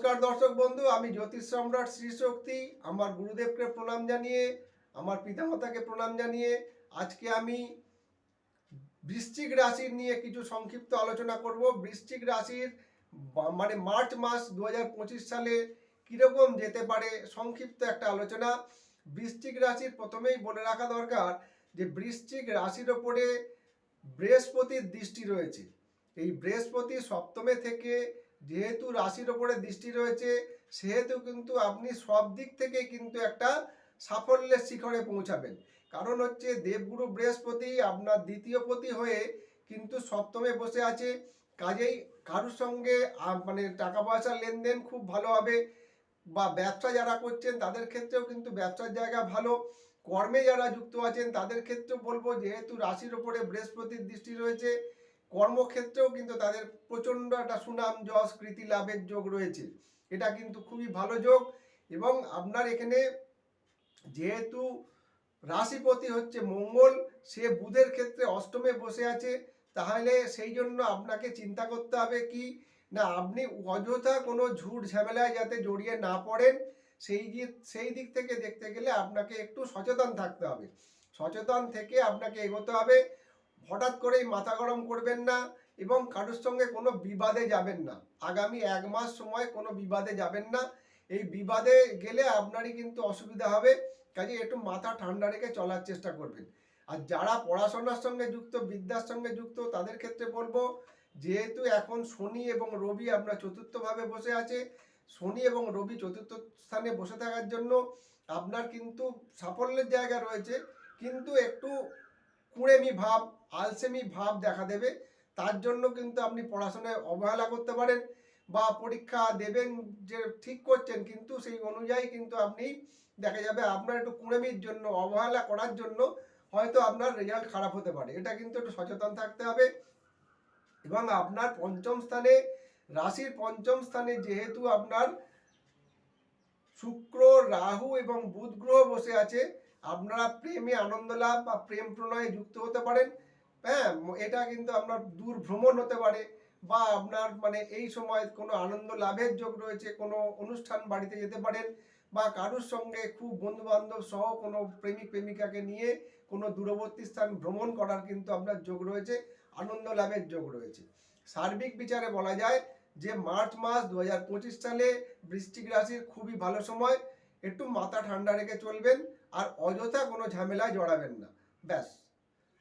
নমস্কার দর্শক বন্ধু, আমি জ্যোতিষ সম্রাট শ্রী শক্তি। আমার গুরুদেবকে প্রণাম জানিয়ে, আমার পিতামাতাকে প্রণাম জানিয়ে আজকে আমি বৃশ্চিক রাশির নিয়ে কিছু সংক্ষিপ্ত আলোচনা করব। বৃশ্চিক রাশির মানে মার্চ মাস দু হাজার পঁচিশ সালে কীরকম যেতে পারে সংক্ষিপ্ত একটা আলোচনা। বৃশ্চিক রাশির প্রথমেই বলে রাখা দরকার যে, বৃশ্চিক রাশির ওপরে বৃহস্পতির দৃষ্টি রয়েছে। এই বৃহস্পতি সপ্তমে থেকে যেহেতু রাশির ওপরে দৃষ্টি রয়েছে, সেহেতু কিন্তু আপনি সব দিক থেকে কিন্তু একটা সাফল্যের শিখরে পৌঁছাবেন। কারণ হচ্ছে দেবগুরু বৃহস্পতি আপনার দ্বিতীয় পতি হয়ে কিন্তু সপ্তমে বসে আছে। কাজেই কারোর সঙ্গে মানে টাকা পয়সার লেনদেন খুব ভালো হবে বা ব্যবসা যারা করছেন তাদের ক্ষেত্রেও কিন্তু ব্যবসার জায়গা ভালো। কর্মে যারা যুক্ত আছেন তাদের ক্ষেত্রেও বলব, যেহেতু রাশির ওপরে বৃহস্পতির দৃষ্টি রয়েছে কর্মক্ষেত্রেও কিন্তু তাদের প্রচণ্ড একটা সুনাম, যশ, কৃতি, লাভের যোগ রয়েছে। এটা কিন্তু খুবই ভালো যোগ এবং আপনার এখানে যেহেতু রাশিপতি হচ্ছে মঙ্গল, সে বুধের ক্ষেত্রে অষ্টমে বসে আছে, তাহলে সেই জন্য আপনাকে চিন্তা করতে হবে কি, না, আপনি অযথা কোনো ঝুট ঝামেলায় যাতে জড়িয়ে না পড়েন, সেই সেই দিক থেকে দেখতে গেলে আপনাকে একটু সচেতন থাকতে হবে। সচেতন থেকে আপনাকে এগোতে হবে হঠাৎ করেই মাথা গরম করবেন না এবং কারোর সঙ্গে কোনো বিবাদে যাবেন না। আগামী এক মাস সময় কোনো বিবাদে যাবেন না। এই বিবাদে গেলে আপনারই কিন্তু অসুবিধা হবে। কাজে একটু মাথা ঠান্ডা রেখে চলার চেষ্টা করবেন। আর যারা পড়াশোনার সঙ্গে যুক্ত, বিদ্যার সঙ্গে যুক্ত, তাদের ক্ষেত্রে বলব, যেহেতু এখন শনি এবং রবি আপনার চতুর্থভাবে বসে আছে, শনি এবং রবি চতুর্থ স্থানে বসে থাকার জন্য আপনার কিন্তু সাফল্যের জায়গা রয়েছে। কিন্তু একটু কুড়েমি ভাব, আলসেমি ভাব দেখা দেবে। তার জন্য কিন্তু আপনি পড়াশোনায় অবহেলা করতে পারেন বা পরীক্ষা দেবেন যে ঠিক করছেন, কিন্তু সেই অনুযায়ী কিন্তু আপনি দেখা যাবে আপনার একটু কুড়েমির জন্য, অবহেলা করার জন্য হয়তো আপনার রেজাল্ট খারাপ হতে পারে। এটা কিন্তু একটু সচেতন থাকতে হবে। এবং আপনার পঞ্চম স্থানে, রাশির পঞ্চম স্থানে যেহেতু আপনার শুক্র, রাহু এবং বুধ গ্রহ বসে আছে আপনারা প্রেমে আনন্দ লাভ বা প্রেম প্রণয়ে যুক্ত হতে পারেন। হ্যাঁ এটা কিন্তু আপনার দূর ভ্রমণ হতে পারে বা আপনার মানে এই সময় কোনো আনন্দ লাভের যোগ রয়েছে, কোনো অনুষ্ঠান বাড়িতে যেতে পারেন বা কারোর সঙ্গে খুব বন্ধু বান্ধব সহ কোনো প্রেমিক প্রেমিকাকে নিয়ে কোনো দূরবর্তী স্থান ভ্রমণ করার কিন্তু আপনার যোগ রয়েছে, আনন্দ লাভের যোগ রয়েছে। সার্বিক বিচারে বলা যায় যে মার্চ মাস দু হাজার পঁচিশ সালে বৃষ্টিক রাশির খুবই ভালো সময়। একটু মাথা ঠান্ডা রেখে চলবেন আর অযথা কোনো ঝামেলায় জড়াবেন না। ব্যাস।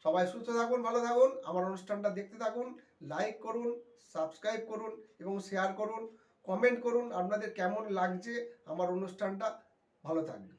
সবাই সুস্থ থাকুন, ভালো থাকুন, আমার অনুষ্ঠানটা দেখতে থাকুন লাইক করুন সাবস্ক্রাইব করুন এবং শেয়ার করুন কমেন্ট করুন, আপনাদের কেমন লাগছে আমার অনুষ্ঠানটা, ভালো থাকবে